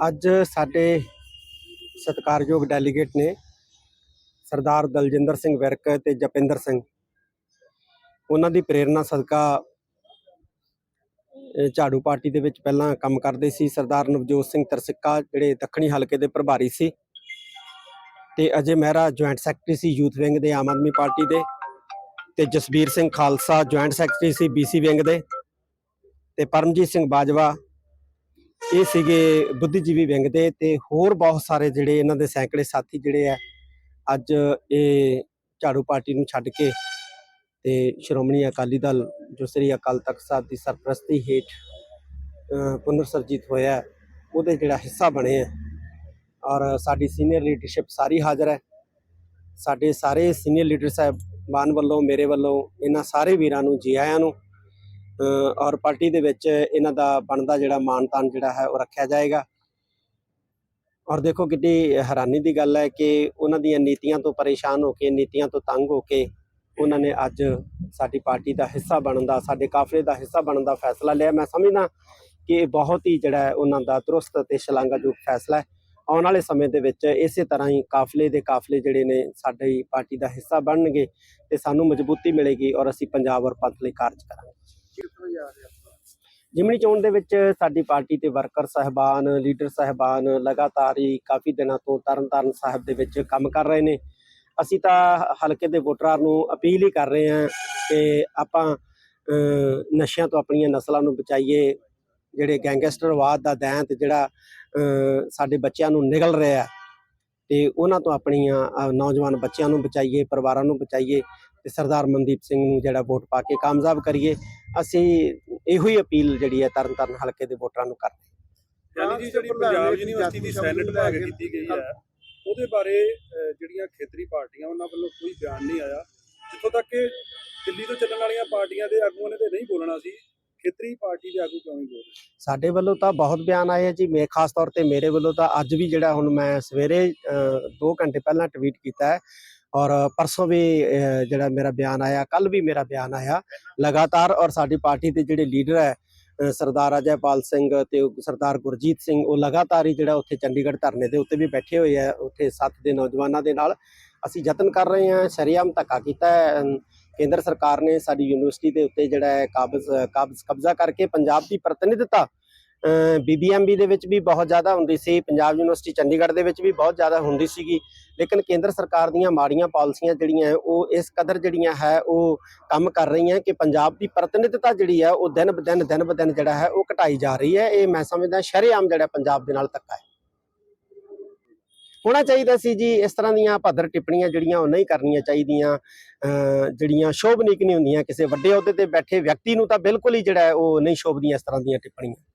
ਅੱਜ ਸਾਡੇ ਸਤਿਕਾਰਯੋਗ ਡੈਲੀਗੇਟ ਨੇ ਸਰਦਾਰ ਦਲਜਿੰਦਰ ਸਿੰਘ ਵਿਰਕ ਤੇ ਜਪਿੰਦਰ ਸਿੰਘ। ਉਹਨਾਂ ਦੀ ਪ੍ਰੇਰਣਾ ਸਦਕਾ ਝਾੜੂ ਪਾਰਟੀ ਦੇ ਵਿੱਚ ਪਹਿਲਾਂ ਕੰਮ ਕਰਦੇ ਸੀ। ਸਰਦਾਰ ਨਵਜੋਤ ਸਿੰਘ ਤਰਸਿੱਕਾ ਜਿਹੜੇ ਦੱਖਣੀ ਹਲਕੇ ਦੇ ਪ੍ਰਭਾਰੀ ਸੀ ਤੇ ਅਜੇ ਮਹਿਰਾ ਜੁਆਇੰਟ ਸੈਕਟਰੀ ਸੀ ਯੂਥ ਵਿੰਗ ਦੇ, ਆਮ ਆਦਮੀ ਪਾਰਟੀ ਦੇ ਤੇ ਜਸਬੀਰ ਸਿੰਘ ਖਾਲਸਾ ਜੁਆਇੰਟ ਸੈਕਟਰੀ ਸੀ ਬੀਸੀ ਵਿੰਗ ਦੇ ਤੇ ਪਰਮਜੀਤ ਸਿੰਘ ਬਾਜਵਾ ਇਹ ਸੀਗੇ ਬੁੱਧੀਜੀਵੀ ਵਿੰਗ ਦੇ ਤੇ ਹੋਰ ਬਹੁਤ ਸਾਰੇ ਜਿਹੜੇ ਇਹਨਾਂ ਦੇ ਸੈਂਕੜੇ ਸਾਥੀ ਜਿਹੜੇ ਆ ਅੱਜ ਇਹ ਝਾੜੂ ਪਾਰਟੀ ਨੂੰ ਛੱਡ ਕੇ ਤੇ ਸ਼੍ਰੋਮਣੀ ਅਕਾਲੀ ਦਲ ਜੋ ਸ੍ਰੀ ਅਕਾਲ ਤਖਤ ਸਾਹਿਬ ਦੀ ਸਰਪ੍ਰਸਤੀ ਹੇਠ ਅਹ, ਪੁਨਰ ਸਰਜੀਤ ਹੋਇਆ ਉਹਦੇ ਜਿਹੜਾ ਹਿੱਸਾ ਬਣੇ ਆ। ਔਰ ਸਾਡੀ ਸੀਨੀਅਰ ਲੀਡਰਸ਼ਿਪ ਸਾਰੀ ਹਾਜ਼ਰ ਹੈ। ਸਾਡੇ ਸਾਰੇ ਸੀਨੀਅਰ ਲੀਡਰ ਸਾਹਿਬਾਨ ਵੱਲੋਂ ਮੇਰੇ ਵੱਲੋਂ ਇਹਨਾਂ ਸਾਰੇ ਵੀਰਾਂ ਨੂੰ ਜੀ ਆਇਆਂ ਨੂੰ ਔਰ ਪਾਰਟੀ ਦੇ ਵਿੱਚ ਇਹਨਾਂ ਦਾ ਬਣਦਾ ਜਿਹੜਾ ਮਾਨਤਾਨ ਜਿਹੜਾ ਹੈ ਉਹ ਰੱਖਿਆ ਜਾਏਗਾ। ਔਰ ਦੇਖੋ ਕਿੰਨੀ ਹੈਰਾਨੀ ਦੀ ਗੱਲ ਹੈ ਕਿ ਉਹਨਾਂ ਦੀਆਂ ਨੀਤੀਆਂ ਤੋਂ ਪਰੇਸ਼ਾਨ ਹੋ ਕੇ, ਨੀਤੀਆਂ ਤੋਂ ਤੰਗ ਹੋ ਕੇ ਉਹਨਾਂ ਨੇ ਅੱਜ ਸਾਡੀ ਪਾਰਟੀ ਦਾ ਹਿੱਸਾ ਬਣਨ ਦਾ, ਸਾਡੇ ਕਾਫਲੇ ਦਾ ਹਿੱਸਾ ਬਣਨ ਦਾ ਫੈਸਲਾ ਲਿਆ। ਮੈਂ ਸਮਝਦਾ ਕਿ ਇਹ ਬਹੁਤ ਹੀ ਜਿਹੜਾ ਹੈ ਉਹਨਾਂ ਦਾ ਦਰੁਸਤ ਅਤੇ ਸ਼ਲਾਘਾਯੋਗ ਫੈਸਲਾ ਹੈ। ਆਉਣ ਵਾਲੇ ਸਮੇਂ ਦੇ ਵਿੱਚ ਇਸੇ ਤਰ੍ਹਾਂ ਹੀ ਕਾਫਲੇ ਦੇ ਕਾਫਲੇ ਜਿਹੜੇ ਨੇ ਸਾਡੀ ਪਾਰਟੀ ਦਾ ਹਿੱਸਾ ਬਣਨਗੇ ਤੇ ਸਾਨੂੰ ਮਜ਼ਬੂਤੀ ਮਿਲੇਗੀ ਔਰ ਅਸੀਂ ਪੰਜਾਬ ਔਰ ਪੰਥ ਲਈ ਕਾਰਜ ਕਰਾਂਗੇ। ਜਿਮਨੀ ਚੋਣ ਦੇ ਵਿੱਚ ਸਾਡੀ ਪਾਰਟੀ ਤੇ ਵਰਕਰ ਸਹਿਬਾਨ, ਲੀਡਰ ਸਹਿਬਾਨ ਲਗਾਤਾਰ ਹੀ ਕਾਫੀ ਦਿਨਾਂ ਤੋਂ ਤਰਨਤਾਰਨ ਸਾਹਿਬ ਦੇ ਵਿੱਚ ਕੰਮ ਕਰ ਰਹੇ ਨੇ। ਅਸੀਂ ਤਾਂ ਹਲਕੇ ਦੇ ਵੋਟਰਾਂ ਨੂੰ ਅਪੀਲ ਹੀ ਕਰ ਰਹੇ ਹਾਂ ਕਿ ਆਪਾਂ ਨਸ਼ਿਆਂ ਤੋਂ ਆਪਣੀਆਂ ਨਸਲਾਂ ਨੂੰ ਬਚਾਈਏ। ਜਿਹੜੇ ਗੈਂਗਸਟਰਵਾਦ ਦਾ ਦੈਂਤ ਜਿਹੜਾ ਸਾਡੇ ਬੱਚਿਆਂ ਨੂੰ ਨਿਗਲ ਰਿਹਾ ਤੇ ਉਹਨਾਂ ਤੋਂ ਆਪਣੀਆਂ ਨੌਜਵਾਨ ਬੱਚਿਆਂ ਨੂੰ ਬਚਾਈਏ ਪਰਿਵਾਰਾਂ ਨੂੰ ਬਚਾਈਏ ਤੇ ਸਰਦਾਰ ਮਨਦੀਪ ਸਿੰਘ ਨੂੰ ਜਿਹੜਾ ਵੋਟ ਪਾ ਕੇ ਕਾਮਯਾਬ ਕਰੀਏ। ਅਸੀਂ ਇਹੋ ਹੀ ਅਪੀਲ ਜਿਹੜੀ ਹੈ ਤਰਨਤਾਰਨ ਹਲਕੇ ਦੇ ਵੋਟਰਾਂ ਨੂੰ ਕਰਦੇ ਯਾਨੀ ਜੀ ਜਿਹੜੀ ਪੰਜਾਬ ਯੂਨੀਵਰਸਿਟੀ ਦੀ ਸੈਨੇਟ ਭਾਗ ਕੀਤੀ ਗਈ ਹੈ ਉਹਦੇ ਬਾਰੇ ਜਿਹੜੀਆਂ ਖੇਤਰੀ ਪਾਰਟੀਆਂ ਉਹਨਾਂ ਵੱਲੋਂ ਕੋਈ ਬਿਆਨ ਨਹੀਂ ਆਇਆ। ਜਿੱਥੋਂ ਤੱਕ ਕਿ ਦਿੱਲੀ ਤੋਂ ਚੱਲਣ ਵਾਲੀਆਂ ਪਾਰਟੀਆਂ ਦੇ ਆਗੂਆਂ ਨੇ ਤੇ ਨਹੀਂ ਬੋਲਣਾ ਸੀ ਖੇਤਰੀ ਪਾਰਟੀ ਦੇ ਆਗੂ ਕਿਉਂ ਨਹੀਂ ਬੋਲ ਰਹੇ? ਸਾਡੇ ਵੱਲੋਂ ਤਾਂ ਬਹੁਤ ਬਿਆਨ ਆਏ ਆ ਜੀ। ਮੇ ਖਾਸ ਤੌਰ ਤੇ ਮੇਰੇ ਵੱਲੋਂ ਤਾਂ ਅੱਜ ਵੀ ਜਿਹੜਾ ਹੁਣ ਮੈਂ ਸਵੇਰੇ 2 ਘੰਟੇ ਪਹਿਲਾਂ ਟਵੀਟ ਕੀਤਾ ਹੈ ਔਰ ਪਰਸੋਂ ਵੀ ਜਿਹੜਾ ਮੇਰਾ ਬਿਆਨ ਆਇਆ ਕੱਲ ਵੀ ਮੇਰਾ ਬਿਆਨ ਆਇਆ। ਲਗਾਤਾਰ ਔਰ ਸਾਡੀ ਪਾਰਟੀ ਦੇ ਜਿਹੜੇ ਲੀਡਰ ਹੈ ਸਰਦਾਰ ਅਜੈਪਾਲ ਸਿੰਘ ਤੇ ਸਰਦਾਰ ਗੁਰਜੀਤ ਸਿੰਘ, ਉਹ ਲਗਾਤਾਰ ਹੀ ਜਿਹੜਾ ਉੱਥੇ ਚੰਡੀਗੜ੍ਹ ਧਰਨੇ ਦੇ ਉੱਤੇ ਵੀ ਬੈਠੇ ਹੋਏ ਆ। ਉੱਥੇ ਸੱਤ ਦੇ ਨੌਜਵਾਨਾਂ ਦੇ ਨਾਲ ਅਸੀਂ ਯਤਨ ਕਰ ਰਹੇ ਹਾਂ, ਸ਼ਰੀਆਮ ਧੱਕਾ ਕੀਤਾ ਹੈ। ਕੇਂਦਰ ਸਰਕਾਰ ਨੇ ਸਾਡੀ ਯੂਨੀਵਰਸਿਟੀ ਦੇ ਉੱਤੇ ਜਿਹੜਾ ਹੈ ਕਾਬਜ਼ ਕਾਬਜ਼ ਕਬਜ਼ਾ ਕਰਕੇ ਪੰਜਾਬ ਦੀ ਪ੍ਰਤੀਨਿਧਤਾ ਬੀਬੀਐਮਬੀ ਦੇ ਵਿੱਚ ਵੀ ਬਹੁਤ ਜ਼ਿਆਦਾ ਹੁੰਦੀ ਸੀ, ਪੰਜਾਬ ਯੂਨੀਵਰਸਿਟੀ ਚੰਡੀਗੜ੍ਹ ਦੇ ਵਿੱਚ ਵੀ ਬਹੁਤ ਜ਼ਿਆਦਾ ਹੁੰਦੀ ਸੀਗੀ, ਲੇਕਿਨ ਕੇਂਦਰ ਸਰਕਾਰ ਦੀਆਂ ਮਾੜੀਆਂ ਪਾਲਿਸੀਆਂ ਜਿਹੜੀਆਂ ਉਹ ਇਸ ਕਦਰ ਜਿਹੜੀਆਂ ਹੈ, ਉਹ ਕੰਮ ਕਰ ਰਹੀਆਂ ਕਿ ਪੰਜਾਬ ਦੀ ਪ੍ਰਤੀਨਿਧਤਾ ਜਿਹੜੀ ਹੈ, ਉਹ ਦਿਨ ਬ ਦਿਨ ਦਿਨ ਬ ਦਿਨ ਜਿਹੜਾ ਹੈ, ਉਹ ਘਟਾਈ ਜਾ ਰਹੀ ਹੈ, ਇਹ ਮੈਂ ਸਮਝਦਾ ਸ਼ਰੇਆਮ ਜਿਹੜਾ ਪੰਜਾਬ ਦੇ ਨਾਲ ਧੱਕਾ ਹੈ। ਹੋਣਾ ਚਾਹੀਦਾ ਸੀ ਜੀ। ਇਸ ਤਰ੍ਹਾਂ ਦੀਆਂ ਭੱਦਰ ਟਿੱਪਣੀਆਂ ਜਿਹੜੀਆਂ ਉਹ ਨਹੀਂ ਕਰਨੀਆਂ ਚਾਹੀਦੀਆਂ। ਅਹ ਜਿਹੜੀਆਂ ਸ਼ੋਭਨੀਕ ਨਹੀਂ ਹੁੰਦੀਆਂ। ਕਿਸੇ ਵੱਡੇ ਅਹੁਦੇ ਤੇ ਬੈਠੇ ਵਿਅਕਤੀ ਨੂੰ ਤਾਂ ਬਿਲਕੁਲ ਹੀ ਜਿਹੜਾ ਉਹ ਨਹੀਂ ਸ਼ੋਭਦੀਆਂ ਇਸ ਤਰ੍ਹਾਂ ਦੀਆਂ ਟਿੱਪਣੀਆਂ।